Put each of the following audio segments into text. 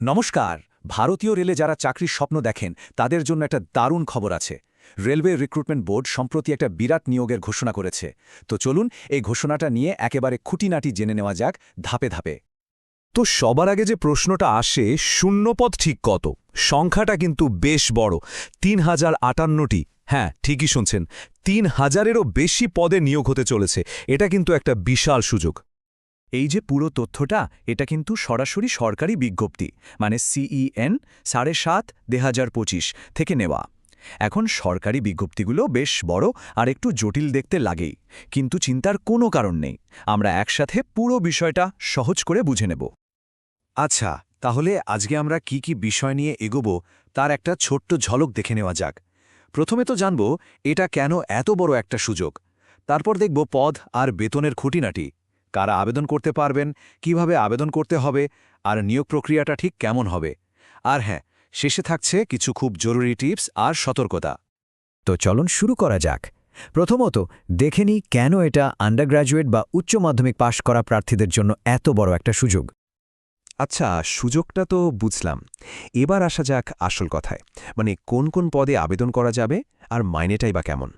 নমস্কার। ভারতীয় রেলে যারা চাকরির স্বপ্ন দেখেন, তাদের জন্য একটা দারুণ খবর আছে। রেলওয়ে রিক্রুটমেন্ট বোর্ড সম্প্রতি একটা বিরাট নিয়োগের ঘোষণা করেছে। তো চলুন, এই ঘোষণাটা নিয়ে একেবারে খুঁটিনাটি জেনে নেওয়া যাক ধাপে ধাপে। তো সবার আগে যে প্রশ্নটা আসে, শূন্যপদ ঠিক কত? সংখ্যাটা কিন্তু বেশ বড়। তিন হাজার আটান্নটি। হ্যাঁ ঠিকই শুনছেন। তিন হাজারেরও বেশি পদে নিয়োগ হতে চলেছে। এটা কিন্তু একটা বিশাল সুযোগ। এই যে পুরো তথ্যটা, এটা কিন্তু সরাসরি সরকারি বিজ্ঞপ্তি মানে সিইএন সাড়ে সাত দেহাজার পঁচিশ থেকে নেওয়া। এখন সরকারি বিজ্ঞপ্তিগুলো বেশ বড় আর একটু জটিল দেখতে লাগেই, কিন্তু চিন্তার কোনো কারণ নেই। আমরা একসাথে পুরো বিষয়টা সহজ করে বুঝে নেব। আচ্ছা তাহলে আজকে আমরা কি কি বিষয় নিয়ে এগোব, তার একটা ছোট্ট ঝলক দেখে নেওয়া যাক। প্রথমে তো জানব, এটা কেন এত বড় একটা সুযোগ? তারপর দেখব পদ আর বেতনের খুঁটিনাটি। কারা আবেদন করতে পারবেন কীভাবে আবেদন করতে হবে আর নিয়োগ প্রক্রিয়াটা ঠিক কেমন হবে। আর হ্যাঁ শেষে থাকছে কিছু খুব জরুরি টিপস আর সতর্কতা। তো চলুন শুরু করা যাক। প্রথমত দেখে নিই কেন এটা আন্ডারগ্র্যাজুয়েট বা উচ্চ মাধ্যমিক পাশ করা প্রার্থীদের জন্য এত বড় একটা সুযোগ। আচ্ছা সুযোগটা তো বুঝলাম। এবার আসা যাক আসল কথায়। মানে কোন কোন পদে আবেদন করা যাবে আর মাইনেটাই বা কেমন?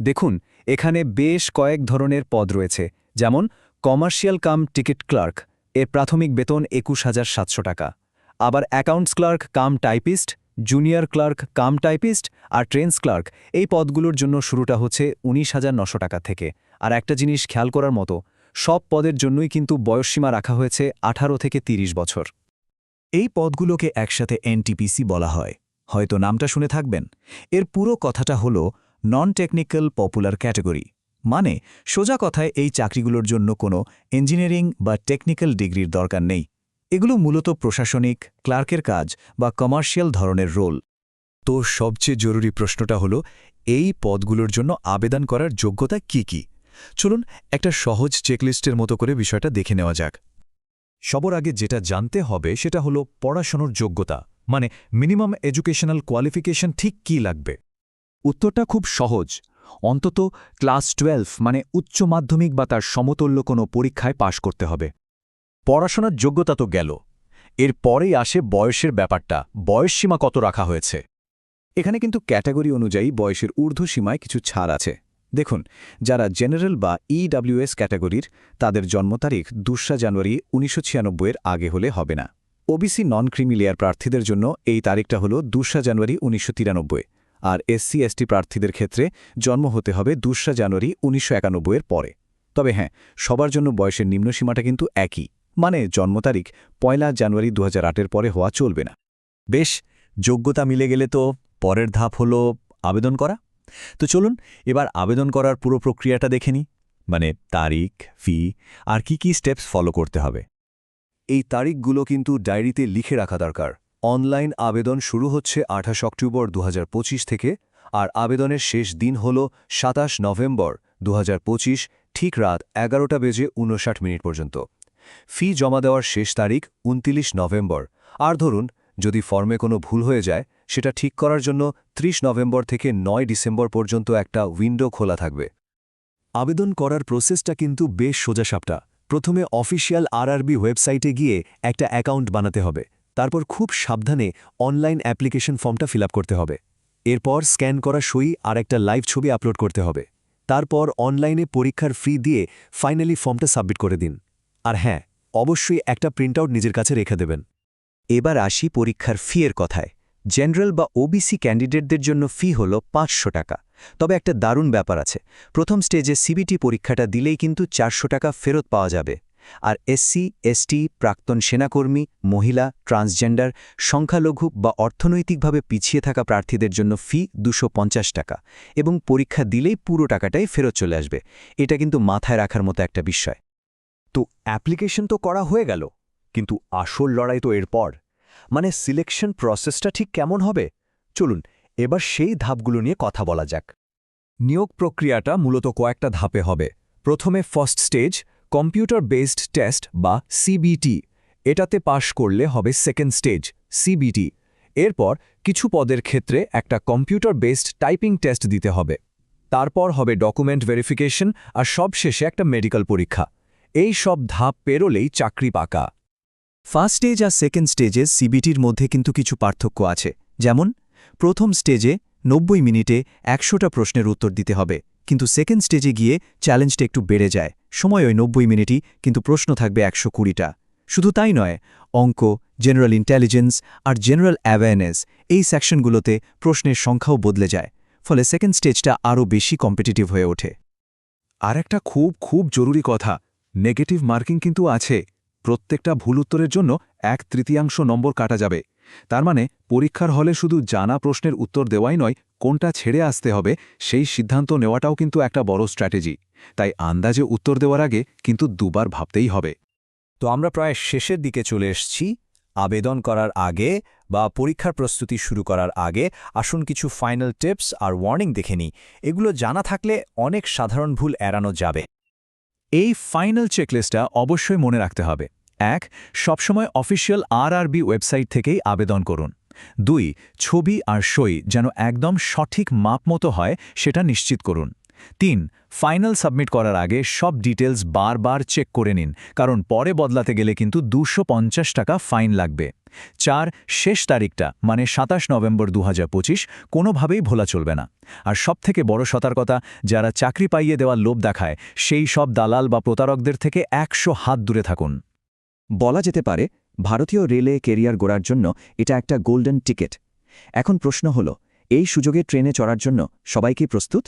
দেখুন এখানে বেশ কয়েক ধরনের পদ রয়েছে। যেমন কমার্শিয়াল কাম টিকিট ক্লার্ক, এর প্রাথমিক বেতন একুশ হাজার সাতশো টাকা। আবার accounts clerk, cum typist, junior clerk, cum typist আর ট্রেন্স ক্লার্ক, এই পদগুলোর জন্য শুরুটা হচ্ছে উনিশ হাজার নশো টাকা থেকে। আর একটা জিনিস খেয়াল করার মতো, সব পদের জন্যই কিন্তু বয়সসীমা রাখা হয়েছে আঠারো থেকে ৩০ বছর। এই পদগুলোকে একসাথে এনটিপিসি বলা হয়। হয়তো নামটা শুনে থাকবেন। এর পুরো কথাটা হল নন টেকনিক্যাল পপুলার ক্যাটাগরি মানে সোজা কথায় এই চাকরিগুলোর জন্য কোনো ইঞ্জিনিয়ারিং বা টেকনিক্যাল ডিগ্রির দরকার নেই। এগুলো মূলত প্রশাসনিক, ক্লার্কের কাজ বা কমার্শিয়াল ধরনের রোল। তো সবচেয়ে জরুরি প্রশ্নটা হলো, এই পদগুলোর জন্য আবেদন করার যোগ্যতা কি কি? চলুন একটা সহজ চেকলিস্টের মতো করে বিষয়টা দেখে নেওয়া যাক। সবার আগে যেটা জানতে হবে সেটা হলো পড়াশোনার যোগ্যতা মানে মিনিমাম এডুকেশনাল কোয়ালিফিকেশন ঠিক কি লাগবে? উত্তরটা খুব সহজ। অন্তত ক্লাস টুয়েলভ মানে উচ্চ মাধ্যমিক বা তার সমতুল্য কোনো পরীক্ষায় পাশ করতে হবে। পড়াশোনার যোগ্যতা তো গেল। এর পরেই আসে বয়সের ব্যাপারটা বয়সসীমা কত রাখা হয়েছে। এখানে কিন্তু ক্যাটাগরি অনুযায়ী বয়সের ঊর্ধ্বসীমায় কিছু ছাড় আছে। দেখুন, যারা জেনারেল বা ইডাব্লিউএস ক্যাটাগরির, তাদের জন্ম তারিখ দুসরা জানুয়ারি উনিশশো এর আগে হলে হবে না। ওবিসি নন ক্রিমিলিয়ার প্রার্থীদের জন্য এই তারিখটা হল দুসরা জানুয়ারি উনিশশো তিরানব্বই। আর এসসি এসটি প্রার্থীদের ক্ষেত্রে জন্ম হতে হবে দুসরা জানুয়ারি উনিশশো এর পরে। তবে হ্যাঁ সবার জন্য বয়সের নিম্নসীমাটা কিন্তু একই। মানে জন্ম তারিখ পয়লা জানুয়ারি দু এর পরে হওয়া চলবে না। বেশ, যোগ্যতা মিলে গেলে তো পরের ধাপ হল আবেদন করা। তো চলুন এবার আবেদন করার পুরো প্রক্রিয়াটা দেখে নিই। মানে তারিখ, ফি আর কি কি স্টেপস ফলো করতে হবে। এই তারিখগুলো কিন্তু ডায়েরিতে লিখে রাখা দরকার। অনলাইন আবেদন শুরু হচ্ছে আঠাশ অক্টোবর দুহাজার পঁচিশ থেকে, আর আবেদনের শেষ দিন হল সাতাশ নভেম্বর দুহাজার পঁচিশ, ঠিক রাত এগারোটা বেজে উনষাট মিনিট পর্যন্ত। ফি জমা দেওয়ার শেষ তারিখ উনতিরিশ নভেম্বর। আর ধরুন, যদি ফর্মে কোনো ভুল হয়ে যায়, সেটা ঠিক করার জন্য ৩০ নভেম্বর থেকে নয় ডিসেম্বর পর্যন্ত একটা উইন্ডো খোলা থাকবে। আবেদন করার প্রসেসটা কিন্তু বেশ সোজাসাপটা। প্রথমে অফিসিয়াল আরআরবি ওয়েবসাইটে গিয়ে একটা অ্যাকাউন্ট বানাতে হবে। তারপর খুব সাবধানে অনলাইন অ্যাপ্লিকেশন ফর্মটা ফিল করতে হবে। এরপর স্ক্যান করা সই আর একটা লাইভ ছবি আপলোড করতে হবে। তারপর অনলাইনে পরীক্ষার ফি দিয়ে ফাইনালি ফর্মটা সাবমিট করে দিন। আর হ্যাঁ অবশ্যই একটা প্রিন্টআউট নিজের কাছে রেখে দেবেন। এবার আসি পরীক্ষার ফি এর কথায়। জেনারেল বা ওবিসি ক্যান্ডিডেটদের জন্য ফি হল পাঁচশো টাকা। তবে একটা দারুণ ব্যাপার আছে। প্রথম স্টেজে সিবিটি পরীক্ষাটা দিলেই কিন্তু চারশো টাকা ফেরত পাওয়া যাবে। আর এসসি, এসটি, প্রাক্তন সেনাকর্মী, মহিলা, ট্রান্সজেন্ডার, সংখ্যালঘু বা অর্থনৈতিকভাবে পিছিয়ে থাকা প্রার্থীদের জন্য ফি দুশো টাকা এবং পরীক্ষা দিলেই পুরো টাকাটাই ফেরত চলে আসবে। এটা কিন্তু মাথায় রাখার মতো একটা বিষয়। তো অ্যাপ্লিকেশন তো করা হয়ে গেল, কিন্তু আসল লড়াই তো এরপর। মানে সিলেকশন প্রসেসটা ঠিক কেমন হবে? চলুন, এবার সেই ধাপগুলো নিয়ে কথা বলা যাক। নিয়োগ প্রক্রিয়াটা মূলত কয়েকটা ধাপে হবে। প্রথমে first stage computer based test বা সিবিটি এটাতে পাশ করলে হবে সেকেন্ড স্টেজ সিবিটি এরপর কিছু পদের ক্ষেত্রে একটা কম্পিউটার বেসড টাইপিং টেস্ট দিতে হবে। তারপর হবে ডকুমেন্ট ভেরিফিকেশন আর সবশেষে একটা মেডিকেল পরীক্ষা। এই সব ধাপ পেরোলেই চাকরি পাকা। ফার্স্ট স্টেজ আর সেকেন্ড স্টেজে সিবিটির মধ্যে কিন্তু কিছু পার্থক্য আছে। যেমন, প্রথম স্টেজে নব্বই মিনিটে একশোটা প্রশ্নের উত্তর দিতে হবে। কিন্তু সেকেন্ড স্টেজে গিয়ে চ্যালেঞ্জটা একটু বেড়ে যায়। সময় ওই নব্বই মিনিটই, কিন্তু প্রশ্ন থাকবে একশো কুড়িটা। শুধু তাই নয়, অঙ্ক জেনারেল ইন্টেলিজেন্স আর জেনারেল অ্যাওয়ারনেস এই সেকশনগুলোতে প্রশ্নের সংখ্যাও বদলে যায়, ফলে সেকেন্ড স্টেজটা আরও বেশি কম্পিটিটিভ হয়ে ওঠে। আর একটা খুব খুব জরুরি কথা নেগেটিভ মার্কিং কিন্তু আছে। প্রত্যেকটা ভুল উত্তরের জন্য এক তৃতীয়াংশ নম্বর কাটা যাবে। তার মানে পরীক্ষার হলে শুধু জানা প্রশ্নের উত্তর দেওয়াই নয় কোনটা ছেড়ে আসতে হবে সেই সিদ্ধান্ত নেওয়াটাও কিন্তু একটা বড় স্ট্র্যাটেজি। তাই আন্দাজে উত্তর দেওয়ার আগে কিন্তু দুবার ভাবতেই হবে। তো আমরা প্রায় শেষের দিকে চলে এসেছি। আবেদন করার আগে বা পরীক্ষার প্রস্তুতি শুরু করার আগে আসুন কিছু ফাইনাল টিপস আর ওয়ার্নিং দেখে নিই। এগুলো জানা থাকলে অনেক সাধারণ ভুল এড়ানো যাবে। এই ফাইনাল চেকলিস্টটা অবশ্যই মনে রাখতে হবে। এক, সবসময় অফিসিয়াল আরআরবি ওয়েবসাইট থেকেই আবেদন করুন। দুই, ছবি আর সই যেন একদম সঠিক মাপ মতো হয় সেটা নিশ্চিত করুন। তিন, ফাইনাল সাবমিট করার আগে সব ডিটেলস বারবার চেক করে নিন, কারণ পরে বদলাতে গেলে কিন্তু দুশো টাকা ফাইন লাগবে। চার, শেষ তারিখটা মানে সাতাশ নভেম্বর দু কোনোভাবেই ভোলা চলবে না। আর সবথেকে বড় সতর্কতা, যারা চাকরি পাইয়ে দেওয়ার লোভ দেখায়, সেই সব দালাল বা প্রতারকদের থেকে একশো হাত দূরে থাকুন। বলা যেতে পারে, ভারতীয় রেলে কেরিয়ার গড়ার জন্য এটা একটা গোল্ডেন টিকিট। এখন প্রশ্ন হল, এই সুযোগে ট্রেনে চড়ার জন্য সবাই কি প্রস্তুত?